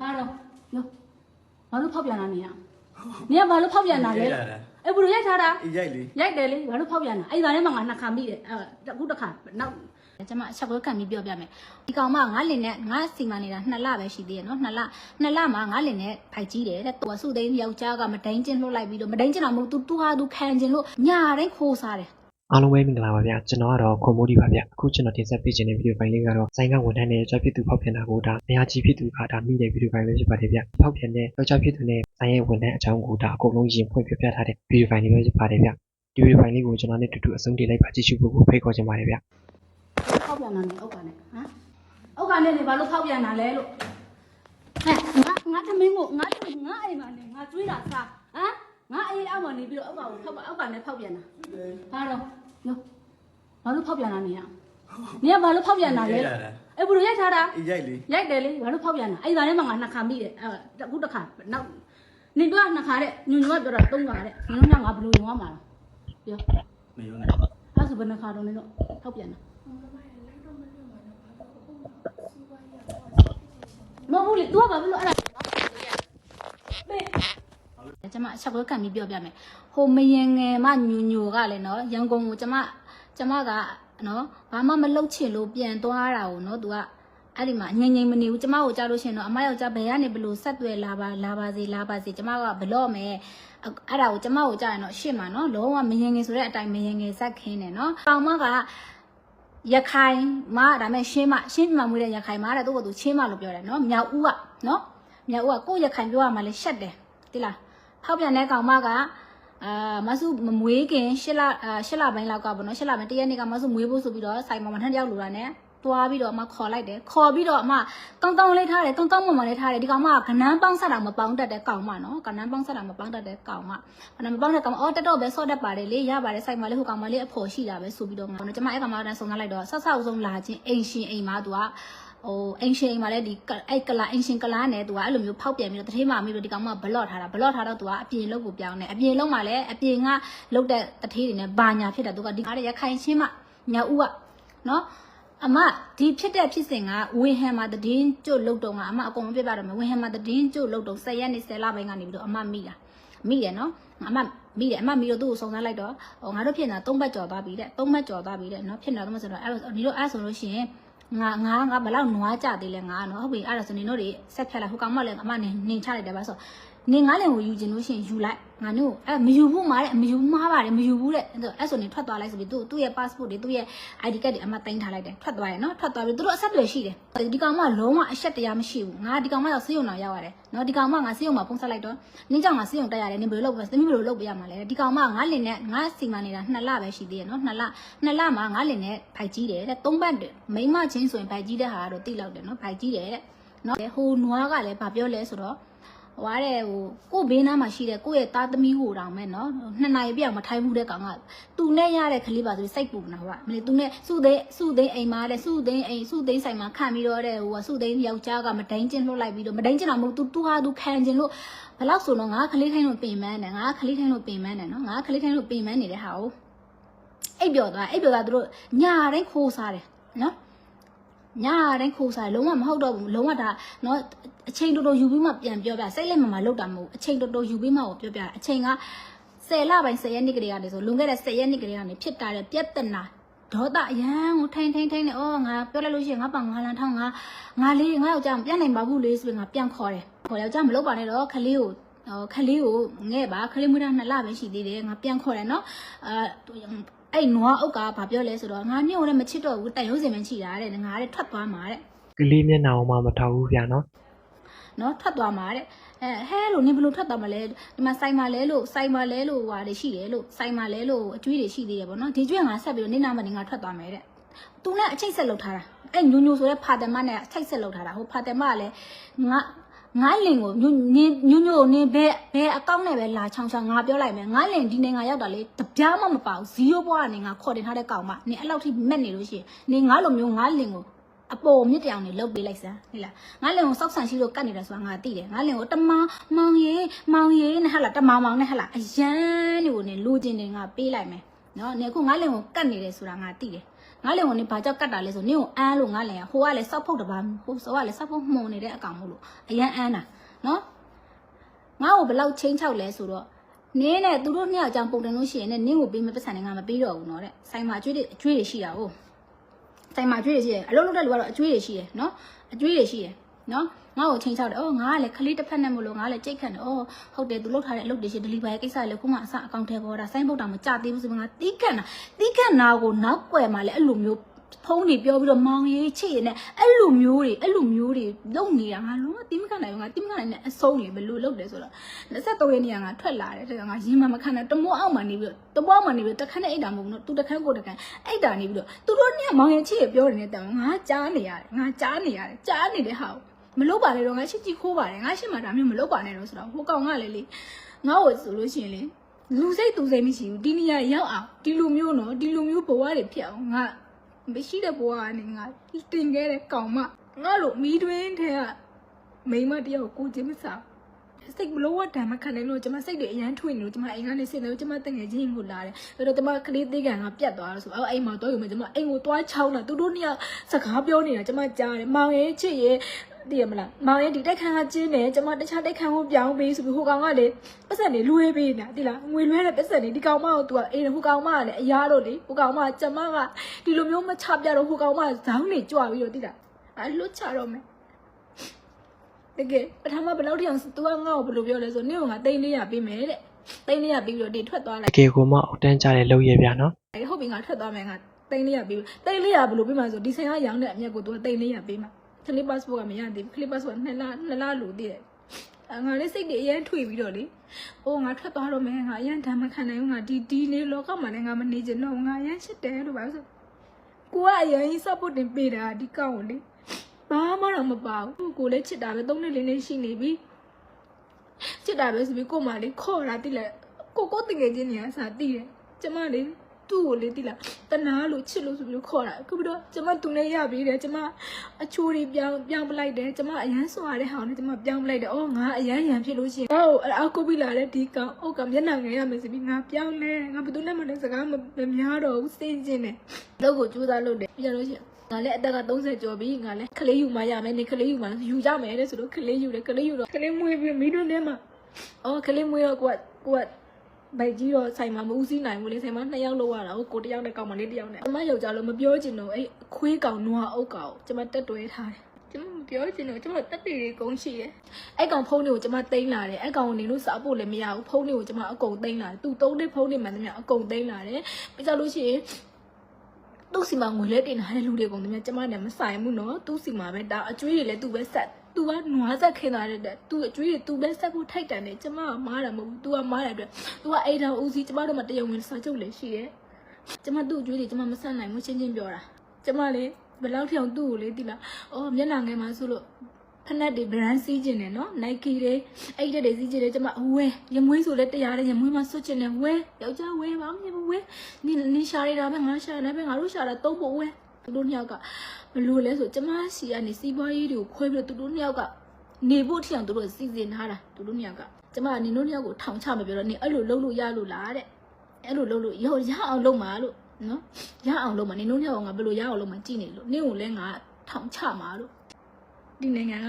ဟာတော့နော်ဘာလို့ဖောက်ပြန်လာနေရနေကဘာလို့ဖောက်ပြန်လာလဲရိုက်လာတာအဲ့ဘယ်လိုရိုက်ထားတာအေးရိုက်လေရိုက်တယ်လေဘာလို့ဖောက်ပြန်လာအဲ့ဒါနဲ့မှငါနှစ်ခါမိတယ်အဲအခုတစ်ခါနောက်ကျမအချက်ခွဲခံပြီးပြောပြမယ်ဒီကောင်မငါလင်နဲ့ငါစီမနေတာနှစ်လပဲရှိသေးတယ်နော်နှစ်လနှစ်လမှာငါလင်နဲ့ဖိုက်ကြီးတယ်တဲ့သူကစုသိန်းယောက်ျားကမဒိန်ကျင်းလှုပ်လိုက်ပြီးတော့မဒိန်ကျင်းတာမဟုတ်သူသူဟာသူခံကျင်လို့ညာတိုင်းခိုးစားတယ် အားလုံးပဲမင်္ဂလာပါဗျာကျွန်တော်ကတော့ခွန်မိုးဒီပါဗျာအခုကျွန်တော်တင်ဆက်ပေးခြင်းတဲ့ဗီဒီယိုဖိုင်လေးကတော့ဆိုင်ကဝန်ထမ်းနဲ့ကြောက်ဖြစ်သူဖောက်ပြန်တာကိုဒါအများကြီးဖြစ်သူကဒါမိတဲ့ဗီဒီယိုဖိုင်လေးဖြစ်ပါတယ်ဗျာဖောက်ပြန်တဲ့ကြောက်ဖြစ်သူနဲ့ဆိုင်ရဲ့ဝန်ထမ်းအကြောင်းကိုဒါအကုန်လုံးရင်ဖွင့်ပြပြထားတဲ့ဗီဒီယိုဖိုင်လေးပဲဖြစ်ပါတယ်ဗျာဒီဗီဒီယိုဖိုင်လေးကိုကျွန်တော်နဲ့တူတူအဆုံးထိလိုက်ပါကြည့်ရှုဖို့ကိုဖိတ်ခေါ်ချင်ပါတယ်ဗျာဖောက်ပြန်လာနေအောက်ကနဲ့ဟမ်အောက်ကနဲ့နေဘာလို့ဖောက်ပြန်လာလဲလို့ဟဲ့ငါငါသမင်းကိုငါသမင်းငါအိမ်မှာနေငါကျွေးတာစားဟမ်ငါအေးအောက်မှာနေပြီးတော့အောက်ကကိုဖောက်အောက်ကနဲ့ဖောက်ပြန်တာဟာတော့ နော်ဘာလို့ဖောက်ပြန်လာနေရနေကဘာလို့ဖောက်ပြန်လာလဲရိုက်လာတာအဲ့ဘယ်လိုရိုက်ထားတာအေးရိုက်လေရိုက်တယ်လေဘာလို့ဖောက်ပြန်တာအဲ့ဒါနဲ့မှငါနှစ်ခါမိတယ်အဲအခုတစ်ခါနောက်နေတော့နှစ်ခါတဲ့ညွန်ညွန်ကပြောတာသုံးခါတဲ့ညွန်ညွန်ကငါဘယ်လိုယုံရမှာလဲပြောမယုံနဲ့အဲ့ဆိုဘယ်နှခါတော့နေတော့ဖောက်ပြန်တာမဟုတ်ဘူးလေ तू ကဘာလို့အဲ့ဒါဘေး ကျမအချက်ကိုခံပြီးပြောပြမယ်ဟိုမယင်ငယ်မညူညူကလည်းနော်ရန်ကုန်ကိုကျမကျမကနော်ဘာမှမလုပ်ချင်လို့ပြန်သွားတာကိုနော် तू ကအဲ့ဒီမှာငြိမ်ငြိမ်မနေဘူးကျမကိုကြားလို့ရှရင်တော့အမယောက်ျားဘယ်ကနေဘလို့ဆက်သွယ်လာပါလာပါစေလာပါစေကျမကဘလော့မယ်အဲ့ဒါကိုကျမကိုကြားရင်တော့ရှစ်မှာနော်လုံးဝမယင်ငယ်ဆိုတဲ့အတိုင်းမယင်ငယ်ဇက်ခင်းတယ်နော်ကောင်မကရခိုင်မဒါမဲ့ရှင်းမရှင်းပြမမွေးတဲ့ရခိုင်မတဲ့သူ့ကိုသူချင်းမလို့ပြောတယ်နော်မြောက်ဦးကနော်မြောက်ဦးကကိုယ့်ရခိုင်ပြောရမှလဲရှက်တယ်တိလား ဖောက်ပြန်တဲ့ကောင်မကအာမဆုမမွေးခင်ရှစ်လအာရှစ်လပိုင်းလောက်ကပေါ့နော်ရှစ်လပိုင်းတရက်နေ့ကမဆုမွေးဖို့ဆိုပြီးတော့ဆိုင်မှာမထမ်းတယောက်လူတာနဲ့တွားပြီးတော့အမခေါ်လိုက်တယ်ခေါ်ပြီးတော့အမကောင်းကောင်းလေးထားတယ်ကောင်းကောင်းမွန်မွန်လေးထားတယ်ဒီကောင်မကကနန်းပေါင်းဆက်တာမပေါင်းတတ်တဲ့ကောင်မနော်ကနန်းပေါင်းဆက်တာမပေါင်းတတ်တဲ့ကောင်မကနန်းမပေါင်းတဲ့ကောင်မအော်တက်တော့ပဲဆော့တတ်ပါတယ်လေရပါတယ်ဆိုင်မှာလေဟိုကောင်မလေးအဖို့ရှိတာပဲဆိုပြီးတော့ငါကျွန်မအဲ့ကောင်မကတန်းစုံစမ်းလိုက်တော့ဆော့ဆော့ဆုံးလာချင်းအိမ်ရှင်အိမ်မှာသူက ဟိုအင်ရှင်အိမ်မှာလည်းဒီအဲ့ကလာအင်ရှင်ကလာနဲ့သူကအဲ့လိုမျိုးဖောက်ပြန်ပြီးတော့တထေးမှမိလို့ဒီကောင်မဘလော့ထားတာဘလော့ထားတော့သူကအပြင်လုံးကိုပြောင်းနေအပြင်လုံးမှာလည်းအပြင်ကလုတ်တဲ့တထေးတွေနဲ့ဘာညာဖြစ်တာသူကဒီကားရခိုင်ချင်းမညာဦးကနော်အမဒီဖြစ်တဲ့ဖြစ်စဉ်ကဝင်းဟန်မှာတည်င်းကျွတ်လုတ်တုံကအမအကုန်မပြပြတော့မယ်ဝင်းဟန်မှာတည်င်းကျွတ်လုတ်တုံ10ရက်နေ10လပိုင်းကနေပြီးတော့အမမိတာမိတယ်နော်အမမိတယ်အမမိတော့သူ့ကိုစုံစမ်းလိုက်တော့ဟိုငါတို့ဖြစ်နေတာ3ဘတ်ကြော်သွားပြီတဲ့3ဘတ်ကြော်သွားပြီတဲ့နော်ဖြစ်နေတာတော့ဆိုတော့အဲ့လိုဒီလိုအဲ့ဆိုလို့ရှိရင် ငါငါငါဘယ်လောက်နွားကြသေးလဲငါနော်ဟုတ်ပြီအဲ့ဒါဆိုနေတို့တွေဆက်ဖြတ်လိုက်ဟိုကောင်မလည်းအမနေနေချလိုက်တယ်ပါဆို နေငါလည်းကိုယူခြင်းလို့ရှိရင်ယူလိုက်ငါတို့အဲ့မယူဘူးမာတဲ့မယူမှားပါတယ်မယူဘူးတဲ့အဲ့ဆိုနေထွက်သွားလိုက်ဆိုပြီးသူ့သူ့ရဲ့ passport တွေသူ့ရဲ့ ID card တွေအမတင်ထားလိုက်တယ်ထွက်သွားရနော်ထွက်သွားပြီးသူတို့အဆက်တွေရှိတယ်ဒီကောင်မလုံးဝအဆက်တရားမရှိဘူးငါဒီကောင်မတော့စေးုံတော်ရောက်ရတယ်နော်ဒီကောင်မငါစေးုံမှာပုံဆက်လိုက်တော့နင်းကြောင့်ငါစေးုံတက်ရတယ်နင်းဘယ်လိုလုပ်ပဲသမီးဘယ်လိုလုပ်ပေးရမှာလဲဒီကောင်မငါလင်နဲ့ငါစီမံနေတာနှစ်လပဲရှိသေးတယ်နော်နှစ်လနှစ်လမှာငါလင်နဲ့ဖိုက်ကြီးတယ်တဲ့သုံးပတ်မိမချင်းဆိုရင်ဖိုက်ကြီးတဲ့ဟာကတော့တိလောက်တယ်နော်ဖိုက်ကြီးတယ်တဲ့နော်ဟိုနွားကလည်းဗာပြောလဲဆိုတော့ ဟွာတဲ့ဟိုကို့ဘေးနားမှာရှိတဲ့ကိုယ့်ရဲ့သားသမီးကိုတောင်မဲ့နော်နှစ်နိုင်ပြအောင်မထိုင်ဘူးတဲ့ကောင်ကသူနဲ့ရတဲ့ကလေးပါဆိုစိတ်ပူနာပါမလေးသူနဲ့စုသိန်းစုသိန်းအိမ်မှာတဲ့စုသိန်းအိမ်စုသိန်းဆိုင်မှာခံပြီးတော့တဲ့ဟိုစုသိန်းယောက်ျားကမဒိန်ကျင်းလှုပ်လိုက်ပြီးတော့မဒိန်ကျင်းတာမဟုတ်သူသူဟာသူခံကျင်လို့ဘလောက်ဆိုတော့ငါကလေးထိုင်းလို့ပင်မန်းတယ်ငါကလေးထိုင်းလို့ပင်မန်းတယ်နော်ငါကလေးထိုင်းလို့ပင်မန်းနေတဲ့ဟာကိုအိပ်ပျော်သွားအိပ်ပျော်သွားသူတို့ညာတိုင်းခိုးစားတယ်နော် ညာတိုင်းခိုးစားလုံးဝမဟုတ်တော့ဘူးလုံးဝဒါနော်အချိန်တော်တော်ယူပြီးမှပြန်ပြောပြစိတ်လက်မမလောက်တာမဟုတ်အချိန်တော်တော်ယူပြီးမှပြောပြအချိန်က10လပိုင်း10ရက်နေ့ကလေးကနေဆိုလွန်ခဲ့တဲ့10ရက်နေ့ကလေးကနေဖြစ်တာတဲ့ပြက်တနာဒေါသအရန်ကိုထိုင်ထိုင်ထိုင်နေအော်ငါပြောလိုက်လို့ရှိရင်ငါပောင်ငါလန်ထောင်းငါငါလေးငါယောက်ျားမပြန်နိုင်ပါဘူးလေဆိုပြီးငါပြန်ခေါ်တယ်ခေါ်ယောက်ျားမလုပ်ပါနဲ့တော့ခလေးကိုဟိုခလေးကိုငဲ့ပါခလေးမွေးတာနှစ်လပဲရှိသေးတယ်ငါပြန်ခေါ်တယ်နော်အဲ အဲ့နွားအုပ်ကဘာပြောလဲဆိုတော့ငါမြို့နဲ့မချစ်တော့ဘူးတိုင်ရုံးစင်မချီတာတဲ့ငါတဲ့ထွက်သွားမှာတဲ့ကလေးမျက်နှာအောင်မှမထောက်ဘူးဗျာနော်နော်ထွက်သွားမှာတဲ့အဲဟဲလို့နင်ဘယ်လိုထွက်သွားမလဲဒီမှာစိုက်မှာလဲလို့စိုက်မှာလဲလို့ဟွာတွေရှိတယ်လို့စိုက်မှာလဲလို့အကျွေးတွေရှိသေးတယ်ပေါ့နော်ဒီကျွေးငါဆက်ပြီးတော့နေနာမနေငါထွက်သွားမယ်တဲ့သူနဲ့အချိတ်ဆက်လုပ်ထားတာအဲ့ညူညူဆိုတဲ့ဖာတမနဲ့အချိတ်ဆက်လုပ်ထားတာဟိုဖာတမကလည်းငါ ငါလင်ကိုညူညူညူညူနင်ဘဲဘဲအကောင့်နဲ့ပဲလာချောင်းချောင်းငါပြောလိုက်မယ်ငါလင်ဒီနေငါရောက်တာလေတပြားမှမပါဘူးဇီးရိုးဘွားကနေငါခေါ်တင်ထားတဲ့ကောင်မနင်အဲ့လောက်ထိမက်နေလို့ရှိရင်နင်ငါလိုမျိုးငါလင်ကိုအပေါ်မြစ်တောင်နေလုတ်ပေးလိုက်စမ်းဟဲ့လားငါလင်ကိုစောက်ဆန်ရှိလို့ကတ်နေတာဆိုတာငါသိတယ်ငါလင်ကိုတမမောင်ရေမောင်ရေနဲ့ဟဲ့လားတမမောင်နဲ့ဟဲ့လားအရန်နေကိုနေလူချင်းနေငါပေးလိုက်မယ်နော်နေခုငါလင်ကိုကတ်နေတယ်ဆိုတာငါသိတယ် ငါလည်းဟိုနေဘာကြောက်ကတ်တာလဲဆိုနင့်ကိုအန်းလို့ငါလည်းဟိုကလည်းစောက်ဖုတ်တပါဟိုစောကလည်းစောက်ဖုတ်မှုန်နေတဲ့အကောင်မို့လို့အရန်အန်းတာနော်ငါ့ကိုဘယ်လောက်ချင်းချောက်လဲဆိုတော့နင်းနဲ့သူတို့နှစ်ယောက်အကြောင်းပုံတင်လို့ရှိရင်လည်းနင်းကိုပေးမပတ်စံနဲ့ငါမပေးတော့ဘူးနော်တဲ့ဆိုင်မှာအကျွေးတွေအကျွေးတွေရှိတာဟုတ်ဆိုင်မှာအကျွေးတွေရှိတယ်အလုံးလုံးတဲ့လူကတော့အကျွေးတွေရှိတယ်နော်အကျွေးတွေရှိတယ်နော် ငါ့ကိုချင်းချောက်တယ်အော်ငါကလည်းခလေးတစ်ဖက်နဲ့မလို့ငါကလည်းကြိတ်ခတ်တယ်အော်ဟုတ်တယ်သူလုပ်ထားတဲ့အလုပ်တွေရှိ delivery ကိစ္စတွေလည်းခုမှအစအကောင့်ထဲပေါ်တာစိုင်းပုတ်တာမကြသေးဘူးဆိုမှငါတီးခတ်တာတီးခတ်နာကိုနောက်ွယ်မှာလည်းအဲ့လိုမျိုးဖုန်းတွေပြောပြီးတော့မောင်ရေးချစ်ရနဲ့အဲ့လိုမျိုးတွေအဲ့လိုမျိုးတွေလုပ်နေတာငါလုံးဝတီးမခတ်နိုင်ဘူးငါတီးမခတ်နိုင်တဲ့အဆုံးတွေဘယ်လိုလုပ်တယ်ဆိုတော့23ရက်နေ့ကငါထွက်လာတယ်တဲ့ငါရင်မမခံနဲ့တမိုးအောက်မှာနေပြီးတော့တမိုးအောက်မှာနေပြီးတခန်းနဲ့အိတ်တာမဟုတ်ဘူးနော်သူတခန်းကိုတခန်းအိတ်တာနေပြီးတော့သူတို့เนี่ยမောင်ရင်ချစ်ရပြောနေတဲ့တောင်ငါကြားနေရတယ်ငါကြားနေရတယ်ကြားနေတဲ့ဟာကို မလုပ်ပါနဲ့တော့ငါချစ်ကြည့်ခိုးပါတယ်ငါရှင်းမှာဒါမျိုးမလုပ်ပါနဲ့တော့ဆိုတော့ဟိုကောင်ကလည်းလေငါ့ကိုဆိုလို့ရှိရင်လေလူစိတ်သူစိတ်မရှိဘူးဒီနေရာရောက်အောင်ဒီလူမျိုးနော်ဒီလူမျိုးဘဝတွေဖြစ်အောင်ငါမရှိတဲ့ဘဝကနေငါတင်ခဲ့တဲ့ကောင်မငါလိုမီးတွင်းထဲကမိန်းမတယောက်ကိုကိုချင်းမစားစိတ်ဘလို့ဝတ်တံမခံနိုင်လို့ကျွန်မစိတ်တွေအရန်ထွေနေလို့ကျွန်မအိမ်ကနေဆင်းတယ်ကျွန်မတငယ်ချင်းကိုလာတယ်အဲ့တော့ကျွန်မကလေးသေးကန်ကပြတ်သွားလို့ဆိုအဲ့အိမ်မှာတော့ယူမယ်ကျွန်မအိမ်ကိုသွားချောင်းတာသူတို့နှစ်ယောက်စကားပြောနေတာကျွန်မကြားတယ်မောင်ရဲ့ချစ်ရဲ့ တည်ရမလားမောင်ရဲ့ဒီတိုက်ခန်းကကျင်းတယ်ကျွန်မတခြားတိုက်ခန်းကိုပြောင်းပေးဆိုပြီးဟိုကောင်ကလေပတ်စံနေလွှဲပေးနေတာတိလားငွေလွှဲတဲ့ပတ်စံနေဒီကောင်မကို तू ကအေးဟိုကောင်မကလည်းအရာတော့လေဟိုကောင်မကကျွန်မကဒီလိုမျိုးမချပြတော့ဟိုကောင်မဇောင်းနေကြွပြီးတော့တိလားအဲ့လွတ်ချတော့မယ် တကယ်ပထမဘယ်လောက်ထိအောင် तू ကငါ့ကိုဘယ်လိုပြောလဲဆိုနင့်ကငါတိန်းလေးရပေးမယ်တဲ့တိန်းလေးရပေးပြီးတော့ဒီထွက်သွား တ လိုက် ကယ်ကိုမှအောက်တန်းကြတဲ့လုပ်ရဗျာနော် ဟုတ်ပြီငါထွက်သွားမယ်ငါတိန်းလေးရပေးပြီးတိန်းလေးရဘယ်လိုပေးမှဆိုဒီဆိုင်ကရောင်းတဲ့အမြက်ကို तू ကတိန်းလေးရပေးမှာ ခလစ်ပတ်စပို့ကမရသေးဘူးခလစ်ပတ်စပို့ကနှစ်လနှစ်လလိုတည်တယ်အငါလေးစိတ်တွေအရင်ထွေပြီးတော့လေအိုးငါထွက်သွားတော့မယ်ငါအရင်ဓာမခံနိုင်ဘူးငါဒီဒီနေလောကမှာလည်းငါမနေချင်တော့ဘူးငါအရင်ချစ်တယ်လို့ပါဆိုကိုကအရင် support တင်ပေးတာဒီကောက်ကိုလေဘာမှတော့မပါဘူးကိုလည်းချစ်တာပဲသုံးနှစ်လေးလေးရှိနေပြီချစ်တာပဲဆိုပြီးကို့မလေးခေါ်တာတိလဲကိုကိုတငယ်ချင်းနေရစာတိတယ်ကျမလေး သူ့ကိုလေးတိလားတနာလို့ချစ်လို့ဆိုပြီးခေါ်တာခုပြီးတော့ကျမသူနဲ့ရပြီးတယ်ကျမအချိုးတွေပြောင်းပြောင်းပလိုက်တယ်ကျမအရန်စွာတဲ့ဟာနဲ့ကျမပြောင်းပလိုက်တယ်အော်ငါအရန်ရန်ဖြစ်လို့ရှိရင်အော်အကူပြီးလာတဲ့ဒီကောင်အောက်ကမျက်နှာငယ်ရမယ်ဆိုပြီးငါပြောင်းလဲငါဘယ်သူနဲ့မှလည်းစကားမများတော့ဘူးစိတ်ချင်းတယ်တော့ကိုကြိုးစားလုပ်တယ်ပြလို့ရှိရင်ငါလည်းအသက်က30ကျော်ပြီငါလည်းခလေးယူမှရမယ်နေခလေးယူမှယူကြမယ်တဲ့ဆိုတော့ခလေးယူတယ်ခလေးယူတော့ခလေးမွေးပြီးမိတို့ထဲမှာအော်ကလေးမွေးတော့ကိုကကိုက ဗိုက်ကြီးတော့ဆိုင်မှာမဦးစီးနိုင်ဘူးလေဆိုင်မှာနှစ်ယောက်လောက်ရတာကိုကိုတစ်ယောက်နဲ့ကောင်မလေးတစ်ယောက်နဲ့ကျမယောက်ျားလို့မပြောချင်တော့အဲ့အခွေးကောင်နွားအုပ်ကောင်ကျမတက်တွဲထားတယ်ကျမမပြောချင်တော့ကျမတက်တည်တွေကုန်းရှိတယ်အဲ့ကောင်ဖုန်းတွေကိုကျမတိန်းလာတယ်အဲ့ကောင်ကိုနေလို့စားဖို့လည်းမရဘူးဖုန်းတွေကိုကျမအကုန်တိန်းလာတယ်သူသုံးတဲ့ဖုန်းတွေမှန်သမျှအကုန်တိန်းလာတယ်ပြီးကြလို့ရှိရင် သူ့စီမှာငွေလဲတင်ထားတဲ့လူတွေကုန်တယ်မြတ်ကျမနဲ့မဆိုင်ဘူးနော်သူ့စီမှာပဲဒါအကျွေးတွေလည်းသူ့ပဲဆက်သူကနွားဆက်ခင်းလာတဲ့သူ့အကျွေးတွေသူပဲဆက်ဖို့ထိုက်တန်တယ်ကျမကမားတာမဟုတ်ဘူးသူကမားတဲ့အတွက်သူကအိမ်ထောင်ဦးစီးကျမတို့မှတရုံဝင်စာချုပ်လည်းရှိတယ်ကျမသူ့အကျွေးတွေကျမမဆက်နိုင်ဘူးချင်းချင်းပြောတာကျမလည်းဘယ်လောက်ထအောင်သူ့ကိုလေတိလားအော်မျက်နှာငယ်မှာဆိုလို့ ဖနက်တွေ brand စီးကျင်တယ်နော် Nike တွေအဲ့ဒီတွေစီးကျင်တယ်ကျမအဝဲရမွေးဆိုလဲတရားတယ်ရမွေးမှာစွတ်ကျင်တယ်ဝဲယောက်ျားဝဲပါမမြင်ဘူးဝဲနင်နင်ရှာရတာပဲငါရှာနေပဲငါတို့ရှာတာသုံးဖို့ဝဲသူတို့နှစ်ယောက်ကဘလို့လဲဆိုကျမစီကနေစီးပွားရေးတွေကိုခွဲပြီးတော့သူတို့နှစ်ယောက်ကနေဖို့ထီအောင်သူတို့စီစဉ်ထားတာသူတို့နှစ်ယောက်ကကျမကနင်တို့နှစ်ယောက်ကိုထောင်ချမပြောတော့နင်အဲ့လိုလုပ်လို့ရလို့လားတဲ့အဲ့လိုလုပ်လို့ရရအောင်လုပ်မှာလို့နော်ရအောင်လုပ်မှာနင်တို့နှစ်ယောက်ကငါဘယ်လိုရအောင်လုပ်မှာကြည့်နေလို့နင့်ကိုလည်းငါထောင်ချမှာလို့ဒီနိုင်ငံက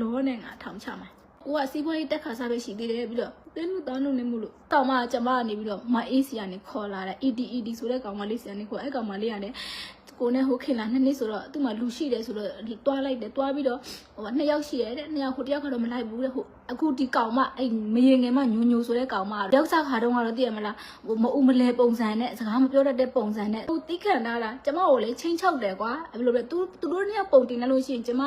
လောနဲ့ငါထောင်ချမှာကိုကစီးပွားရေးတက်ခါစားပဲရှိသေးတယ်ပြီးတော့တင်းလို့တောင်းလို့နေမှုလို့ကောင်မကျမကနေပြီးတော့မအေးစီကနေခေါ်လာတဲ့ EDED ဆိုတဲ့ကောင်မလေးစီကနေခေါ်အဲ့ကောင်မလေးကလည်း ကိုနဲ့ဟိုခင်လာနှစ်နှစ်ဆိုတော့သူ့မှာလူရှိတယ်ဆိုတော့တွားလိုက်တယ်တွားပြီးတော့ဟိုနှစ်ယောက်ရှိရဲတဲ့နှစ်ယောက်ဟိုတစ်ယောက်ကတော့မလိုက်ဘူးတဲ့ဟိုအခုဒီကောင်မအဲ့မရင်ငယ်မညိုညိုဆိုတဲ့ကောင်မယောက်ျားခါတုန်းကတော့သိရမလားဟိုမအူမလဲပုံစံနဲ့စကားမပြောတတ်တဲ့ပုံစံနဲ့ဟိုတိခံထားတာကျမကိုလေချင်းချောက်တယ်ကွာအဲ့လိုပဲသူသူတို့နှစ်ယောက်ပုံတင်နေလို့ရှိရင်ကျမ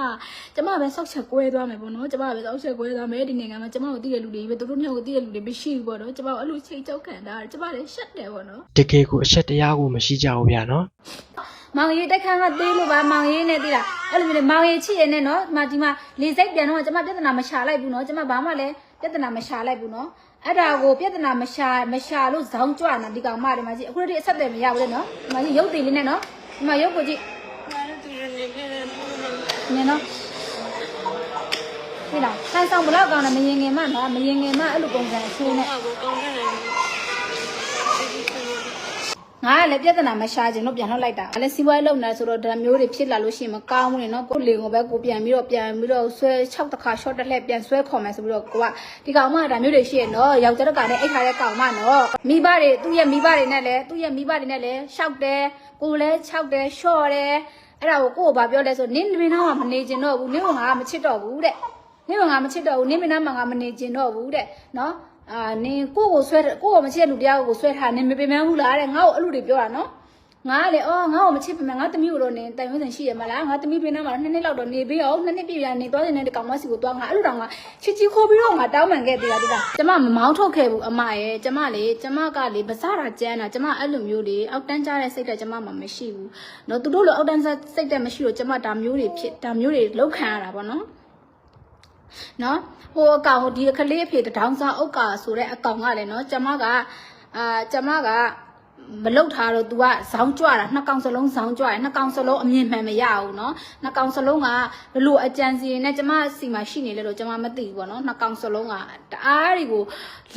ကျမပဲဆောက်ချက်ကွဲသွားမယ်ပေါ့နော်ကျမပဲဆောက်ချက်ကွဲသွားမယ်ဒီနိုင်ငံမှာကျမကိုသိတဲ့လူတွေပဲသူတို့နှစ်ယောက်ကိုသိတဲ့လူတွေမရှိဘူးပေါ့နော်ကျမအဲ့လိုချင်းချောက်ခံတာကျမလည်းရှက်တယ်ပေါ့နော်တကယ်ကိုအချက်တရားကိုမရှိကြဘူးဗျာနော် မောင်ရီတက်ခန်းကသေးလို့ပါမောင်ရီနဲ့တိလားအဲ့လိုမျိုးလေမောင်ရီချစ်ရနဲ့နော်ဒီမှာဒီမှာလေစိတ်ပြန်တော့ကျမပြဿနာမရှာလိုက်ဘူးနော်ကျမဘာမှလည်းပြဿနာမရှာလိုက်ဘူးနော်အဲ့ဒါကိုပြဿနာမရှာမရှာလို့ဇောင်းကြွတာဒီကောင်မဒီမှာကြည့်အခုတည်းအဆက်တယ်မရဘူးလေနော်ဒီမှာကြည့်ရုပ်တည်လေးနဲ့နော်ဒီမှာရုပ်ကိုကြည့်နင်နော်ဒီလားဆန်းဆောင်ဘလောက်ကောင်းတယ်မရင်ငင်မနော်မရင်ငင်မအဲ့လိုပုံစံအဆိုးနဲ့ ငါကလည်းပြဿနာမရှာချင်တော့ပြန်လှုပ်လိုက်တာ။အဲ့လည်းစီးပွားရေးလုပ်နေဆိုတော့ဒါမျိုးတွေဖြစ်လာလို့ရှိရင်မကောင်းဘူးလေနော်။ကိုလေကိုပဲကိုပြန်ပြီးတော့ပြန်ပြီးတော့ဆွဲ6တခါ short တက်လှည့်ပြန်ဆွဲခေါ်မယ်ဆိုပြီးတော့ကိုကဒီကောင်မဒါမျိုးတွေရှိရနော်။ယောက်ျားတက်ကလည်းအိတ်ခါတဲ့ကောင်မနော်။မိဘတွေသူ့ရဲ့မိဘတွေနဲ့လည်းသူ့ရဲ့မိဘတွေနဲ့လည်းရှောက်တယ်။ကိုလည်း6တယ် short တယ်။အဲ့ဒါကိုကိုကဘာပြောလဲဆိုနင်းမင်းတော့မနေချင်တော့ဘူး။နင်းကငါမချစ်တော့ဘူးတဲ့။နင်းကငါမချစ်တော့ဘူးနင်းမင်းတော့ငါမနေချင်တော့ဘူးတဲ့နော်။ အာနင်ကိုကိုဆွဲကိုကိုမချစ်တဲ့လူတရားကိုဆွဲထားနင်မပင်မဘူးလားတဲ့ငါ့ကိုအဲ့လိုတွေပြောတာနော်ငါကလေအော်ငါ့ကိုမချစ်ပင်ငါသမီးကိုတော့နင်တိုင်ဝင်းစင်ရှိရမလားငါသမီးပင်ထဲမှာနှစ်နှစ်လောက်တော့နေပြီးအောင်နှစ်နှစ်ပြည့်ပြန်နေသွားတဲ့ကောင်မစီကိုသွားငါအဲ့လိုတောင်ငါချစ်ချီခိုးပြီးတော့ငါတောင်းပန်ခဲ့သေးတာဒီကကျမမမောင်းထုတ်ခဲ့ဘူးအမရဲ့ကျမလေကျမကလေဗစားတာကျန်းတာကျမအဲ့လိုမျိုးလေအောက်တန်းကြတဲ့စိတ်ဓာတ်ကျမမှမရှိဘူးနော်သူတို့လိုအောက်တန်းစိတ်ဓာတ်မရှိတော့ကျမဒါမျိုးတွေဖြစ်ဒါမျိုးတွေလောက်ခံရတာပေါ့နော် နော်ဟိုအကောင်ဒီကလေးအဖေတထောင်စားဥက္ကာဆိုတဲ့အကောင်ကလည်းနော်ကျမကအာကျမကမလုတ်ထားတော့ तू ကဇောင်းကြွတာနှစ်ကောင်စလုံးဇောင်းကြွတယ်နှစ်ကောင်စလုံးအမြင်မှန်မရဘူးเนาะနှစ်ကောင်စလုံးကဘလို့အကြံစီနဲ့ကျမစီမှာရှိနေလဲတော့ကျမမသိဘူးပေါ့နော်နှစ်ကောင်စလုံးကတအားတွေကို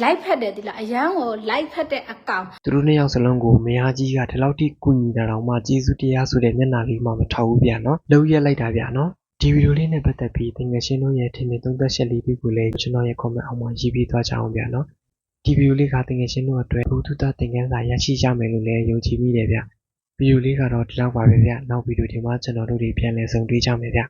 live ဖက်တယ်ဒီလားအရန်ကို live ဖက်တဲ့အကောင် သူတို့နှစ်ယောက်စလုံးကိုမယားကြီးကဒီလောက်ထိကူညီတာတော့မှကျေးဇူးတရားဆိုတဲ့မျက်နှာလေးမှမထောက်ဘူးဗျာနော်လုံးရက်လိုက်တာဗျာနော် ဒီဗီဒီယိုလေးနဲ့ပတ်သက်ပြီးတကယ်ရှင်းတို့ရဲ့ထင်မြင်သုံးသပ်ချက်လေးတွေကိုလည်းကျွန်တော်ရဲ့ comment အောက်မှာရေးပြီးသွားကြအောင်ဗျာနော်ဒီဗီဒီယိုလေးကတကယ်ရှင်းတို့အတွက်ဘုသူတသင်ခန်းစာရရှိကြမယ်လို့လည်းယုံကြည်မိတယ်ဗျဗီဒီယိုလေးကတော့ဒီလောက်ပါပဲဗျနောက်ဗီဒီယိုဒီမှာကျွန်တော်တို့တွေပြန်လည်ဆုံတွေ့ကြမယ်ဗျ